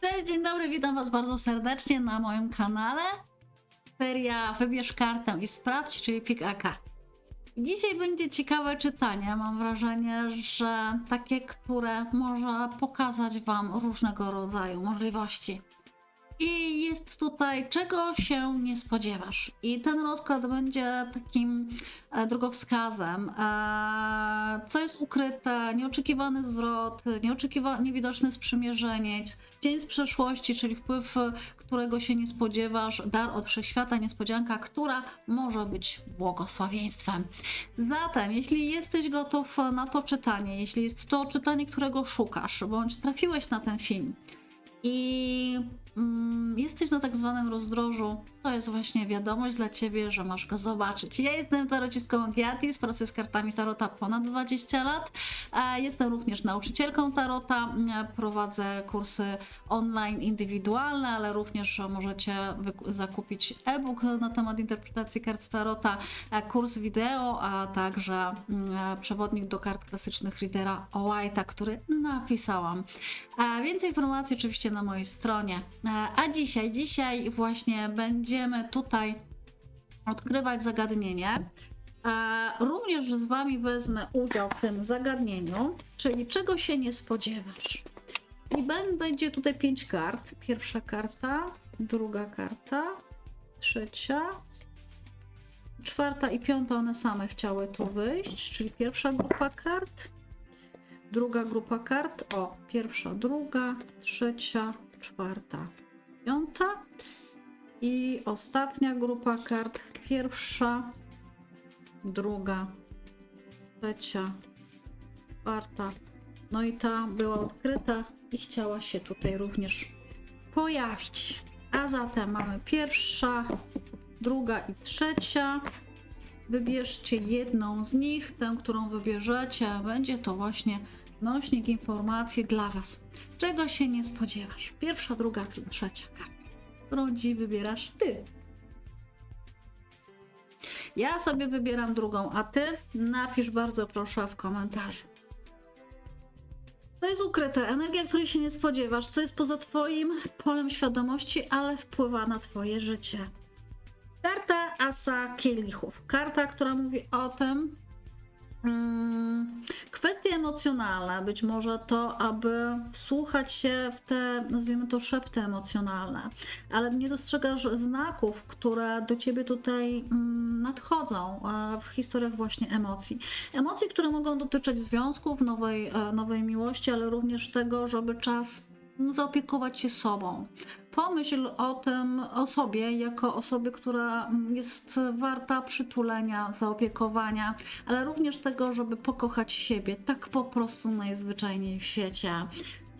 Cześć, dzień dobry, witam Was bardzo serdecznie na moim kanale. Seria Wybierz kartę i sprawdź, czyli pick a card. Dzisiaj będzie ciekawe czytanie. Mam wrażenie, że takie, które może pokazać Wam różnego rodzaju możliwości. I jest tutaj, czego się nie spodziewasz. I ten rozkład będzie takim e, drogowskazem. E, co jest ukryte, nieoczekiwany zwrot, nieoczekiwa- niewidoczny sprzymierzeniec, dzień z przeszłości, czyli wpływ, e, którego się nie spodziewasz, dar od wszechświata, niespodzianka, która może być błogosławieństwem. Zatem, jeśli jesteś gotów na to czytanie, jeśli jest to czytanie, którego szukasz, bądź trafiłeś na ten film, i jesteś na tak zwanym rozdrożu, to jest właśnie wiadomość dla ciebie, że masz go zobaczyć. Ja jestem tarocistką Agiatis, pracuję z kartami Tarota ponad 20 lat. a Jestem również nauczycielką Tarota, m, prowadzę kursy online indywidualne, ale również możecie zakupić e-book na temat interpretacji kart Tarota, e, kurs wideo, a także mm, e, przewodnik do kart klasycznych Readera White'a, który napisałam. Więcej informacji oczywiście na mojej stronie. E, A dzisiaj, dzisiaj właśnie będziemy tutaj odkrywać zagadnienie. Również z Wami wezmę udział w tym zagadnieniu, czyli czego się nie spodziewasz. I będzie tutaj pięć kart. Pierwsza karta, druga karta, trzecia, czwarta i piąta, one same chciały tu wyjść, czyli pierwsza grupa kart, druga grupa kart, o, pierwsza, druga, trzecia, czwarta, piąta i ostatnia grupa kart, pierwsza, druga, trzecia, czwarta, no i ta była odkryta i chciała się tutaj również pojawić. A zatem mamy pierwsza, druga i trzecia. Wybierzcie jedną z nich, tę, którą wybierzecie. Będzie to właśnie nośnik informacji dla Was. Czego się nie spodziewasz? Pierwsza, druga czy trzecia karta, którą wybierasz Ty. Ja sobie wybieram drugą, a Ty napisz bardzo proszę w komentarzu. To jest ukryte, energia, której się nie spodziewasz, co jest poza Twoim polem świadomości, ale wpływa na Twoje życie. Karta Asa Kielichów. Karta, która mówi o tym, kwestie emocjonalne, być może to, aby wsłuchać się w te, nazwijmy to, szepty emocjonalne, ale nie dostrzegasz znaków, które do ciebie tutaj mm, nadchodzą e, w historiach właśnie emocji. Emocji, które mogą dotyczyć związków, nowej, e, nowej miłości, ale również tego, żeby czas zaopiekować się sobą. Pomyśl o tym, o sobie, jako osobie, która jest warta przytulenia, zaopiekowania, ale również tego, żeby pokochać siebie tak po prostu najzwyczajniej w świecie.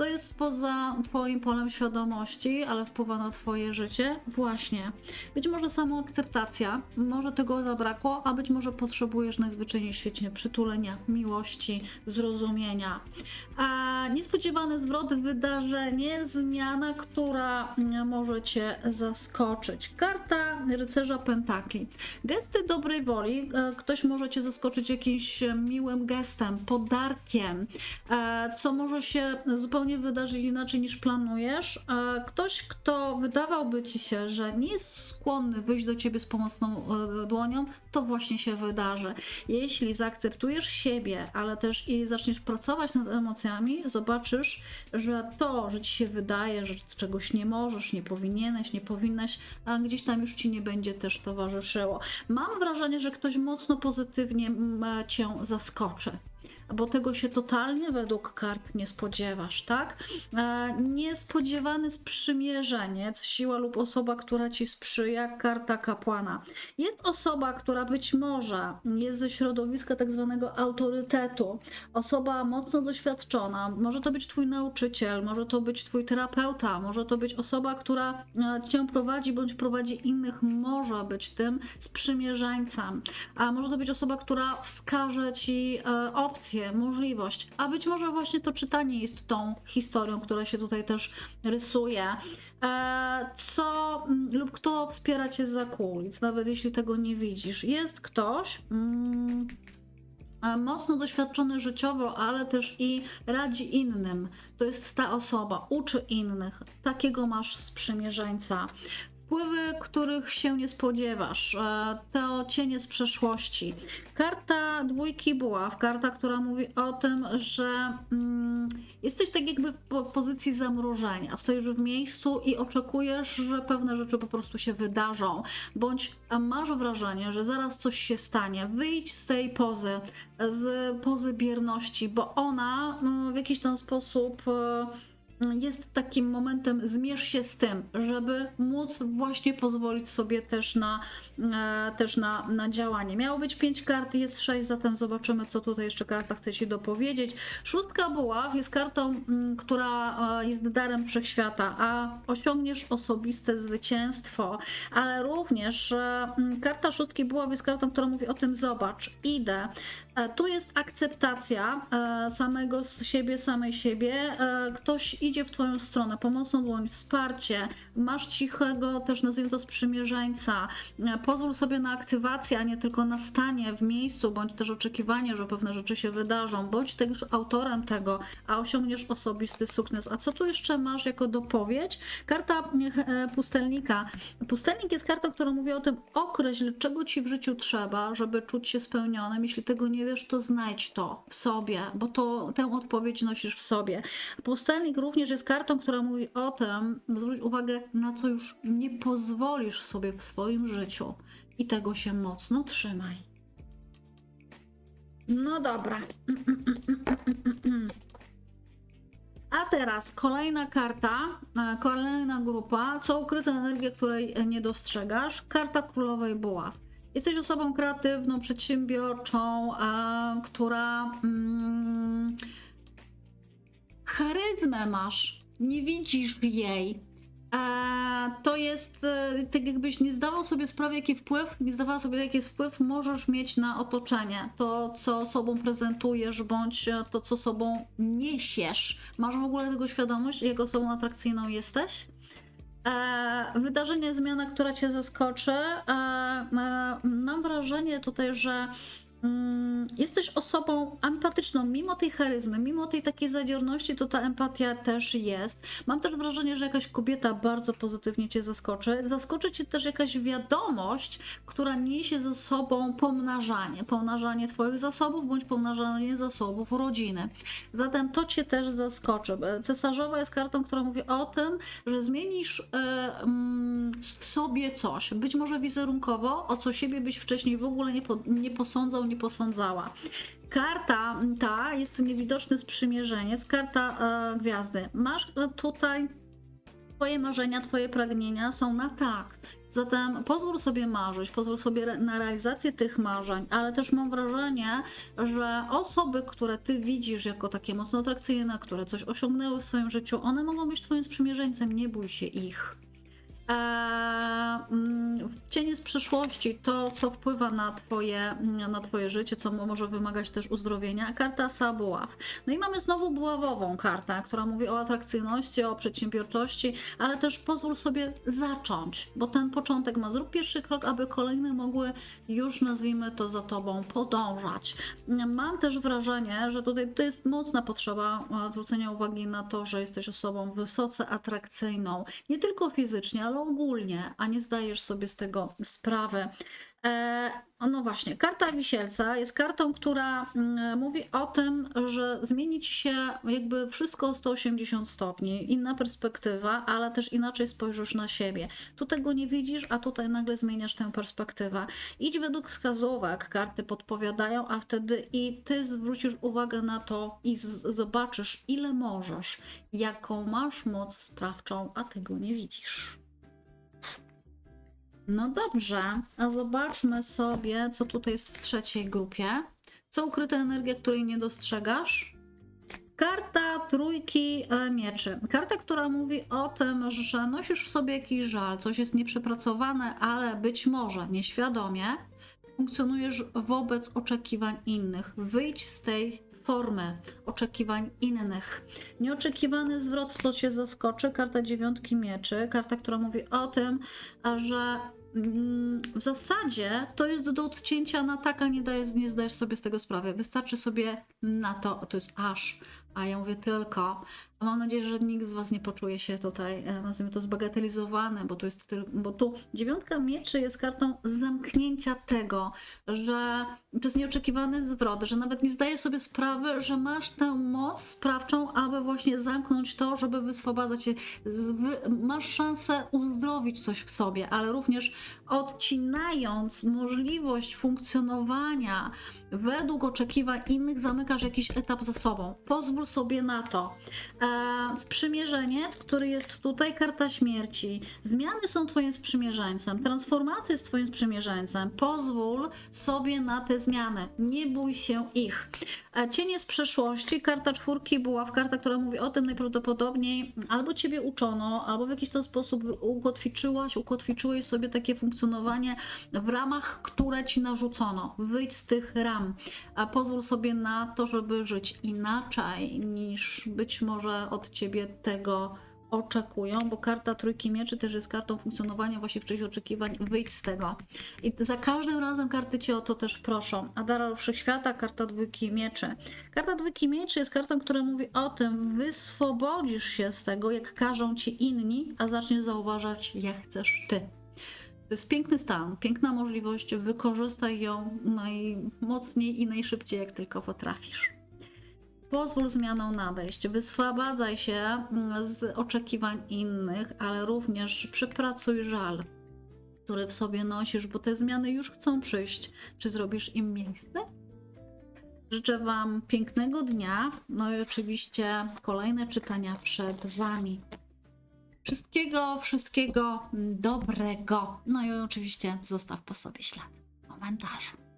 To jest poza Twoim polem świadomości, ale wpływa na Twoje życie. Właśnie. Być może samoakceptacja, może tego zabrakło, a być może potrzebujesz najzwyczajniej w świecie przytulenia, miłości, zrozumienia. A niespodziewany zwrot, wydarzenie, zmiana, która może Cię zaskoczyć. Karta rycerza pentakli. Gesty dobrej woli. e, Ktoś może Cię zaskoczyć jakimś miłym gestem, podarkiem, e, co może się zupełnie wydarzyć inaczej niż planujesz. E, Ktoś, kto wydawałby Ci się, że nie jest skłonny wyjść do Ciebie z pomocną dłonią, to właśnie się wydarzy. Jeśli zaakceptujesz siebie, ale też i zaczniesz pracować nad emocjami, że to, że Ci się wydaje, że czegoś nie możesz, nie powinieneś, nie powinnaś, a gdzieś tam już Ci nie będzie też towarzyszyło. Mam wrażenie, że ktoś mocno pozytywnie mm, Cię zaskoczy bo tego się totalnie według kart nie spodziewasz, tak? E, niespodziewany sprzymierzeniec, siła lub osoba, która ci sprzyja, karta kapłana. Jest osoba, która być może jest ze środowiska tak zwanego autorytetu, osoba mocno doświadczona, może to być twój nauczyciel, może to być twój terapeuta, może to być osoba, która e, cię prowadzi bądź prowadzi innych, może być tym sprzymierzeńcem, a może to być osoba, która wskaże ci e, możliwość, a być może właśnie to czytanie jest tą historią, która się tutaj też rysuje. E, co mm, lub kto wspiera cię za kulis, nawet jeśli tego nie widzisz. Jest ktoś, mm, e, mocno doświadczony życiowo, ale też i radzi innym. To jest ta osoba, uczy innych. Takiego masz sprzymierzeńca. Wpływy, których się nie spodziewasz, e, to cienie z przeszłości. Karta dwójki buław, karta, która mówi o tym, że mm, jesteś tak jakby w po- pozycji zamrożenia. Stoisz w miejscu i oczekujesz, że pewne rzeczy po prostu się wydarzą, bądź masz wrażenie, że zaraz coś się stanie. Wyjdź z tej pozy, z pozy bierności, bo ona mm, w jakiś ten sposób. Jest takim momentem, zmierz się z tym, żeby móc właśnie pozwolić sobie też na, e, też na, na działanie. Miało być pięć kart, jest sześć, zatem zobaczymy, co tutaj jeszcze karta chce ci dopowiedzieć. Szóstka buław jest kartą, mm, która e, jest darem wszechświata, a osiągniesz osobiste zwycięstwo, ale również e, mm, karta szóstki buław jest kartą, która mówi o tym, zobacz, idę, Tu jest akceptacja samego siebie, samej siebie. Ktoś idzie w Twoją stronę, pomocną dłoń, wsparcie. Masz cichego, też nazwijmy to sprzymierzeńca. Pozwól sobie na aktywację, a nie tylko na stanie w miejscu, bądź też oczekiwanie, że pewne rzeczy się wydarzą. Bądź też autorem tego, a osiągniesz osobisty sukces. A co tu jeszcze masz jako dopowiedź? Karta e, pustelnika. Pustelnik jest kartą, która mówi o tym, określ, czego ci w życiu trzeba, żeby czuć się spełnionym. Jeśli tego nie wiesz, to znajdź to w sobie, bo to tę odpowiedź nosisz w sobie. Pustelnik również jest kartą, która mówi o tym, zwróć uwagę, na co już nie pozwolisz sobie w swoim życiu i tego się mocno trzymaj. No dobra. A teraz kolejna karta, e, kolejna grupa, co ukryta energia, której nie dostrzegasz. Karta królowej buław. Jesteś osobą kreatywną, przedsiębiorczą, e, która mm, charyzmę masz, nie widzisz jej. E, to jest e, tak jakbyś nie zdawał sobie sprawy, jaki wpływ, nie zdawała sobie jaki wpływ możesz mieć na otoczenie. To, co sobą prezentujesz, bądź e, to, co sobą niesiesz. Masz w ogóle tego świadomość, jak osobą atrakcyjną jesteś? Wydarzenie, zmiana, która cię zaskoczy. Mam wrażenie tutaj, że mm, jesteś osobą empatyczną, mimo tej charyzmy, mimo tej takiej zadziorności, to ta empatia też jest. Mam też wrażenie, że jakaś kobieta bardzo pozytywnie cię zaskoczy. Zaskoczy cię też jakaś wiadomość, która niesie ze sobą pomnażanie, pomnażanie twoich zasobów, bądź pomnażanie zasobów rodziny. Zatem to cię też zaskoczy. Cesarzowa jest kartą, która mówi o tym, że zmienisz e, mm, w sobie coś, być może wizerunkowo, o co siebie byś wcześniej w ogóle nie, po, nie posądzał, nie posądzała. Karta ta jest niewidoczny sprzymierzeniec, karta e, gwiazdy. Masz e, tutaj Twoje marzenia, Twoje pragnienia są na tak. Zatem pozwól sobie marzyć, pozwól sobie na realizację tych marzeń, ale też mam wrażenie, że osoby, które Ty widzisz jako takie mocno atrakcyjne, które coś osiągnęły w swoim życiu, one mogą być Twoim sprzymierzeńcem, nie bój się ich. Eee, mm, cienie z przyszłości, to co wpływa na twoje, na twoje życie, co mo- może wymagać też uzdrowienia. Karta Sabuław. No i mamy znowu buławową kartę, która mówi o atrakcyjności, o przedsiębiorczości, ale też pozwól sobie zacząć, bo ten początek ma. Zrób pierwszy krok, aby kolejne mogły już, nazwijmy to, za tobą podążać. Mam też wrażenie, że tutaj to jest mocna potrzeba e, zwrócenia uwagi na to, że jesteś osobą wysoce atrakcyjną, nie tylko fizycznie, ale ogólnie, a nie zdajesz sobie z tego sprawy. E, no właśnie, karta wisielca jest kartą, która mm, mówi o tym, że zmieni ci się jakby wszystko o 180 stopni, inna perspektywa, ale też inaczej spojrzysz na siebie. Tu tego nie widzisz, a tutaj nagle zmieniasz tę perspektywę. Idź według wskazówek, karty podpowiadają, a wtedy i ty zwrócisz uwagę na to i zobaczysz, ile możesz, jaką masz moc sprawczą, a tego nie widzisz. No dobrze, a zobaczmy sobie, co tutaj jest w trzeciej grupie. Co ukryta energia, której nie dostrzegasz? Karta trójki e, mieczy. Karta, która mówi o tym, że nosisz w sobie jakiś żal, coś jest nieprzepracowane, ale być może nieświadomie funkcjonujesz wobec oczekiwań innych. Wyjdź z tej formy oczekiwań innych. Nieoczekiwany zwrot, co cię zaskoczy. Karta dziewiątki mieczy. Karta, która mówi o tym, że W zasadzie to jest do odcięcia na tak, a nie, dajesz, nie zdajesz sobie z tego sprawy. Wystarczy sobie na to, to jest aż, a ja mówię tylko. A Mam nadzieję, że nikt z Was nie poczuje się tutaj, e, nazwijmy to, zbagatelizowane, bo to jest tylko, bo tu dziewiątka mieczy jest kartą zamknięcia tego, że to jest nieoczekiwany zwrot, że nawet nie zdajesz sobie sprawy, że masz tę moc sprawczą, aby właśnie zamknąć to, żeby wyswobadzać się. Masz szansę uzdrowić coś w sobie, ale również odcinając możliwość funkcjonowania według oczekiwań innych, zamykasz jakiś etap za sobą. Pozwól sobie na to. E, sprzymierzeniec, który jest tutaj, karta śmierci. Zmiany są Twoim sprzymierzeńcem, transformacja jest Twoim sprzymierzeńcem. Pozwól sobie na te zmiany, nie bój się ich. E, cienie z przeszłości, karta czwórki buław, karta, która mówi o tym najprawdopodobniej albo Ciebie uczono, albo w jakiś tam sposób ukotwiczyłaś, ukotwiczyłeś sobie takie funkcjonowanie w ramach, które Ci narzucono. Wyjdź z tych ram, a pozwól sobie na to, żeby żyć inaczej niż być może od Ciebie tego oczekują, bo karta Trójki Mieczy też jest kartą funkcjonowania właśnie wcześniej oczekiwań, wyjdź z tego. I za każdym razem karty Cię o to też proszą. Adara Wszechświata, karta Dwójki Mieczy. Karta Dwójki Mieczy jest kartą, która mówi o tym, wyswobodzisz się z tego, jak każą Ci inni, a zaczniesz zauważać, jak chcesz Ty. To jest piękny stan, piękna możliwość, wykorzystaj ją najmocniej i najszybciej, jak tylko potrafisz. Pozwól zmianom nadejść, wyswobadzaj się mm, z oczekiwań innych, ale również przepracuj żal, który w sobie nosisz, bo te zmiany już chcą przyjść. Czy zrobisz im miejsce? Życzę Wam pięknego dnia, no i oczywiście kolejne czytania przed Wami. Wszystkiego, wszystkiego dobrego. No i oczywiście zostaw po sobie ślad w komentarzu.